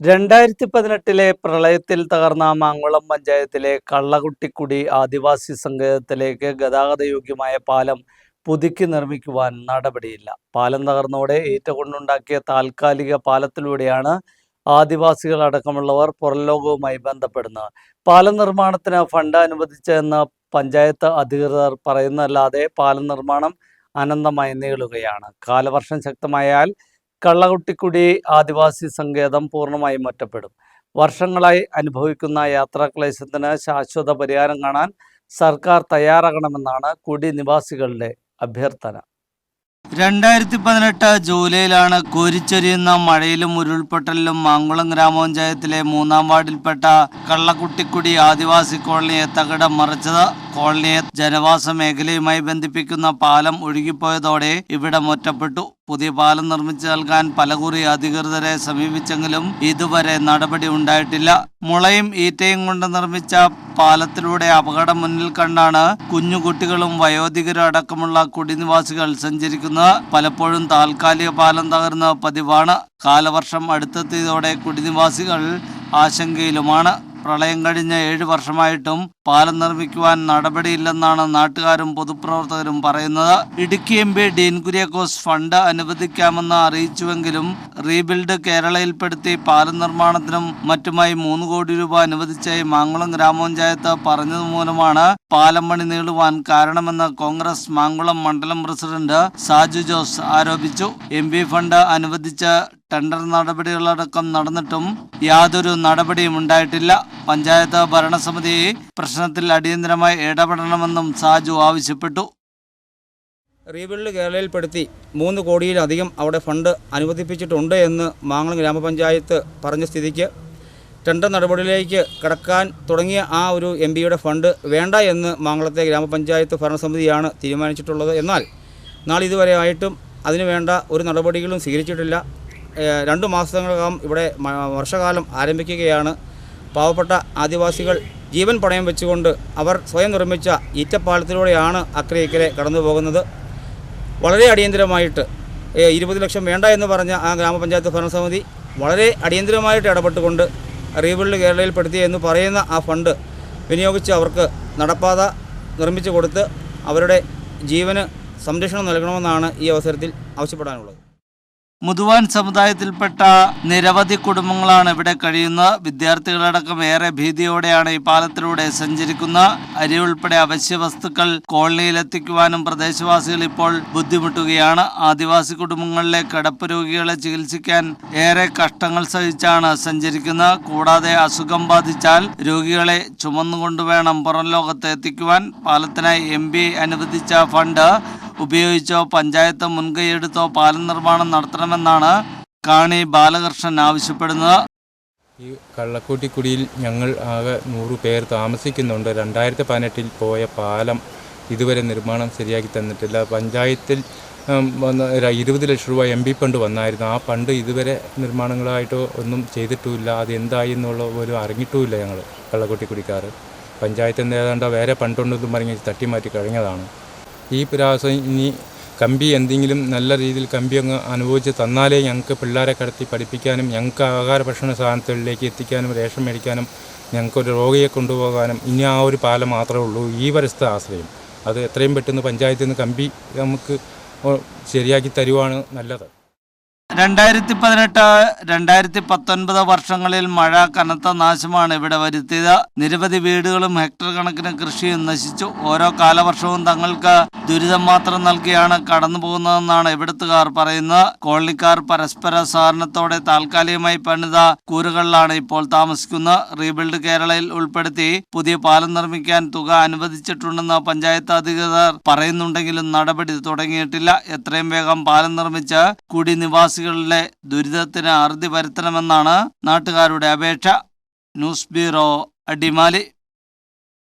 രണ്ടായിരത്തി പതിനെട്ടിലെ പ്രളയത്തിൽ തകർന്ന മാങ്കുളം പഞ്ചായത്തിലെ കള്ളകുട്ടിക്കുടി ആദിവാസി സങ്കേതത്തിലേക്ക് ഗതാഗതയോഗ്യമായ പാലം പുതുക്കി നിർമ്മിക്കുവാൻ നടപടിയില്ല. പാലം തകർന്നോടെ ഏറ്റുകൊണ്ടുണ്ടാക്കിയ താൽക്കാലിക പാലത്തിലൂടെയാണ് ആദിവാസികൾ അടക്കമുള്ളവർ പുറംലോകവുമായി ബന്ധപ്പെടുന്നത്. പാലം നിർമ്മാണത്തിന് ഫണ്ട് അനുവദിച്ചതെന്ന് പഞ്ചായത്ത് അധികൃതർ പറയുന്നതല്ലാതെ പാലം നിർമ്മാണം അനന്തമായി നീളുകയാണ്. കാലവർഷം ശക്തമായാൽ കള്ളകുട്ടിക്കുടി ആദിവാസി സങ്കേതം പൂർണമായും ഒറ്റപ്പെടും. വർഷങ്ങളായി അനുഭവിക്കുന്ന യാത്രാക്ലേശത്തിന് ശാശ്വത പരിഹാരം കാണാൻ സർക്കാർ തയ്യാറാകണമെന്നാണ് കുടി നിവാസികളുടെ അഭ്യർത്ഥന. രണ്ടായിരത്തി പതിനെട്ട് ജൂലൈയിലാണ് കോരിച്ചൊരിയുന്ന മഴയിലും ഉരുൾപൊട്ടലിലും മാങ്കുളം ഗ്രാമപഞ്ചായത്തിലെ മൂന്നാം വാർഡിൽപ്പെട്ട കള്ളക്കുട്ടിക്കുടി ആദിവാസി കോളനിയെ തകിടം മറിച്ചത്. കോളനിയെ ജനവാസ മേഖലയുമായി ബന്ധിപ്പിക്കുന്ന പാലം ഒഴുകിപ്പോയതോടെ ഇവിടം ഒറ്റപ്പെട്ടു പുതിയ പാലം നിർമ്മിച്ചു നൽകാൻ പലകുറി അധികൃതരെ സമീപിച്ചെങ്കിലും ഇതുവരെ നടപടി ഉണ്ടായിട്ടില്ല. മുളയും ഈറ്റയും കൊണ്ട് നിർമ്മിച്ച പാലത്തിലൂടെ അപകടം മുന്നിൽ കണ്ടാണ് കുഞ്ഞുകുട്ടികളും വയോധികരും അടക്കമുള്ള കുടിനിവാസികൾ സഞ്ചരിക്കുന്നത്. പലപ്പോഴും താൽക്കാലിക പാലം തകർന്ന പതിവാണ്. കാലവർഷം അടുത്തെത്തിയതോടെ കുടിനിവാസികൾ ആശങ്കയിലുമാണ്. പ്രളയം കഴിഞ്ഞ ഏഴ് വർഷമായിട്ടും പാലം നിർമ്മിക്കുവാൻ നടപടിയില്ലെന്നാണ് നാട്ടുകാരും പൊതുപ്രവർത്തകരും പറയുന്നത്. Idukki M P Dean Kuriakose fund അനുവദിക്കാമെന്ന് അറിയിച്ചുവെങ്കിലും റീബിൽഡ് കേരളയിൽപ്പെടുത്തി പാലം നിർമ്മാണത്തിനും മറ്റുമായി മൂന്ന് കോടി രൂപ അനുവദിച്ചായി മാങ്കുളം ഗ്രാമപഞ്ചായത്ത് പറഞ്ഞതുമൂലമാണ് പാലം പണി നീളുവാൻ കാരണമെന്ന് കോൺഗ്രസ് മാങ്കുളം മണ്ഡലം പ്രസിഡന്റ് സാജു ജോസ് ആരോപിച്ചു. എം ഫണ്ട് അനുവദിച്ച് ടെൻഡർ നടപടികളടക്കം നടന്നിട്ടും യാതൊരു നടപടിയും ഉണ്ടായിട്ടില്ല. പഞ്ചായത്ത് ഭരണസമിതി പ്രശ്നത്തിൽ അടിയന്തരമായി ഇടപെടണമെന്നും സാജു ആവശ്യപ്പെട്ടു. റീബിൽഡ് കേരളയിൽപ്പെടുത്തി മൂന്ന് കോടിയിലധികം അവിടെ ഫണ്ട് അനുവദിപ്പിച്ചിട്ടുണ്ട് എന്ന് മാങ്ങളം ഗ്രാമപഞ്ചായത്ത് പറഞ്ഞ സ്ഥിതിക്ക് ടെൻഡർ നടപടിയിലേക്ക് കടക്കാൻ തുടങ്ങിയ ആ ഒരു എം പിയുടെ ഫണ്ട് വേണ്ട എന്ന് മാങ്ങളത്തെ ഗ്രാമപഞ്ചായത്ത് ഭരണസമിതിയാണ് തീരുമാനിച്ചിട്ടുള്ളത്. എന്നാൽ നാളിതുവരെ ആയിട്ടും അതിനുവേണ്ട ഒരു നടപടികളും സ്വീകരിച്ചിട്ടില്ല. രണ്ട് മാസങ്ങൾക്കകം ഇവിടെ വർഷകാലം ആരംഭിക്കുകയാണ്. പാവപ്പെട്ട ആദിവാസികൾ ജീവൻ പണയം വെച്ചുകൊണ്ട് അവർ സ്വയം നിർമ്മിച്ച ഈറ്റപ്പാലത്തിലൂടെയാണ് അക്കരെ ഇക്കരെ കടന്നു പോകുന്നത് വളരെ അടിയന്തിരമായിട്ട് ഇരുപത് ലക്ഷം വേണ്ട എന്ന് പറഞ്ഞ ആ ഗ്രാമപഞ്ചായത്ത് ഭരണസമിതി വളരെ അടിയന്തിരമായിട്ട് ഇടപെട്ടുകൊണ്ട് റീബിൽഡ് കേരളയിൽപ്പെടുത്തി എന്ന് പറയുന്ന ആ ഫണ്ട് വിനിയോഗിച്ച് അവർക്ക് നടപ്പാത നിർമ്മിച്ചു കൊടുത്ത് അവരുടെ ജീവന് സംരക്ഷണം നൽകണമെന്നാണ് ഈ അവസരത്തിൽ ആവശ്യപ്പെടാനുള്ളത്. മുതുവാൻ സമുദായത്തിൽപ്പെട്ട നിരവധി കുടുംബങ്ങളാണ് ഇവിടെ കഴിയുന്നത്. വിദ്യാർത്ഥികളടക്കം ഏറെ ഭീതിയോടെയാണ് ഈ പാലത്തിലൂടെ സഞ്ചരിക്കുന്നത് അരി ഉൾപ്പെടെ അവശ്യ വസ്തുക്കൾ കോളനിയിലെത്തിക്കുവാനും പ്രദേശവാസികൾ ഇപ്പോൾ ബുദ്ധിമുട്ടുകയാണ്. ആദിവാസി കുടുംബങ്ങളിലെ കിടപ്പ് രോഗികളെ ചികിത്സിക്കാൻ ഏറെ കഷ്ടങ്ങൾ സഹിച്ചാണ് സഞ്ചരിക്കുന്നത്. കൂടാതെ അസുഖം ബാധിച്ചാൽ രോഗികളെ ചുമന്നുകൊണ്ടുവേണം പുറം ലോകത്ത് എത്തിക്കുവാൻ. പാലത്തിനായി എം അനുവദിച്ച ഫണ്ട് ഉപയോഗിച്ചോ പഞ്ചായത്ത് മുൻകൈയെടുത്തോ പാലം നിർമ്മാണം നടത്തണമെന്നാണ് കാണി ബാലകൃഷ്ണൻ ആവശ്യപ്പെടുന്നത്. ഈ കള്ളക്കൂട്ടിക്കുടിയിൽ ഞങ്ങൾ ആകെ നൂറ് പേർ താമസിക്കുന്നുണ്ട്. രണ്ടായിരത്തി പതിനെട്ടിൽ പോയ പാലം ഇതുവരെ നിർമ്മാണം ശരിയാക്കി തന്നിട്ടില്ല. പഞ്ചായത്തിൽ വന്ന ഇരുപത് ലക്ഷം രൂപ എം പി ഫണ്ട് വന്നായിരുന്നു. ആ ഫണ്ട് ഇതുവരെ നിർമ്മാണങ്ങളായിട്ടോ ഒന്നും ചെയ്തിട്ടുമില്ല. അത് എന്തായി എന്നുള്ള ഒരു അറിഞ്ഞിട്ടുമില്ല ഞങ്ങൾ കള്ളക്കുട്ടിക്കുടിക്കാർ. പഞ്ചായത്ത് ഏതാണ്ട് വേറെ ഫണ്ടുണ്ടെന്നും പറഞ്ഞ് തട്ടിമാറ്റി കഴിഞ്ഞതാണ്. ഈ പ്രാവശ്യം ഇനി കമ്പി എന്തെങ്കിലും നല്ല രീതിയിൽ കമ്പി അങ്ങ് അനുഭവിച്ച് തന്നാലേ ഞങ്ങൾക്ക് പിള്ളേരെ കടത്തി പഠിപ്പിക്കാനും ഞങ്ങൾക്ക് ആഹാര ഭക്ഷണ സാധനത്തിലേക്ക് എത്തിക്കാനും റേഷൻ മേടിക്കാനും ഞങ്ങൾക്കൊരു രോഗിയെ കൊണ്ടുപോകാനും ഇനി ആ ഒരു പാലം മാത്രമേ ഉള്ളൂ. ഈ വരസ്ഥ ആശ്രയം. അത് എത്രയും പെട്ടെന്ന് പഞ്ചായത്തിൽ നിന്ന് കമ്പി നമുക്ക് ശരിയാക്കി തരുവാണ് നല്ലത്. രണ്ടായിരത്തി പതിനെട്ട് രണ്ടായിരത്തി പത്തൊൻപത് വർഷങ്ങളിൽ മഴ കനത്ത നാശമാണ് ഇവിടെ വരുത്തിയത്. നിരവധി വീടുകളും ഹെക്ടർ കണക്കിന് കൃഷിയും നശിച്ചു. ഓരോ കാലവർഷവും തങ്ങൾക്ക് ദുരിതം മാത്രം നൽകിയാണ് കടന്നു പോകുന്നതെന്നാണ് ഇവിടുത്തുകാർ പറയുന്നത്. കോളനിക്കാർ പരസ്പര സഹകരണത്തോടെ താൽക്കാലികമായി പണിത കൂറുകളിലാണ് ഇപ്പോൾ താമസിക്കുന്നത്. റീബിൽഡ് കേരളയിൽ ഉൾപ്പെടുത്തി പുതിയ പാലം നിർമ്മിക്കാൻ തുക അനുവദിച്ചിട്ടുണ്ടെന്ന് പഞ്ചായത്ത് അധികൃതർ പറയുന്നുണ്ടെങ്കിലും നടപടി തുടങ്ങിയിട്ടില്ല. എത്രയും വേഗം പാലം നിർമ്മിച്ച് കുടി നിവാസികളുടെ ദുരിതത്തിന് അറുതി വരുത്തണമെന്നാണ് നാട്ടുകാരുടെ അപേക്ഷ. News bureau Adimali.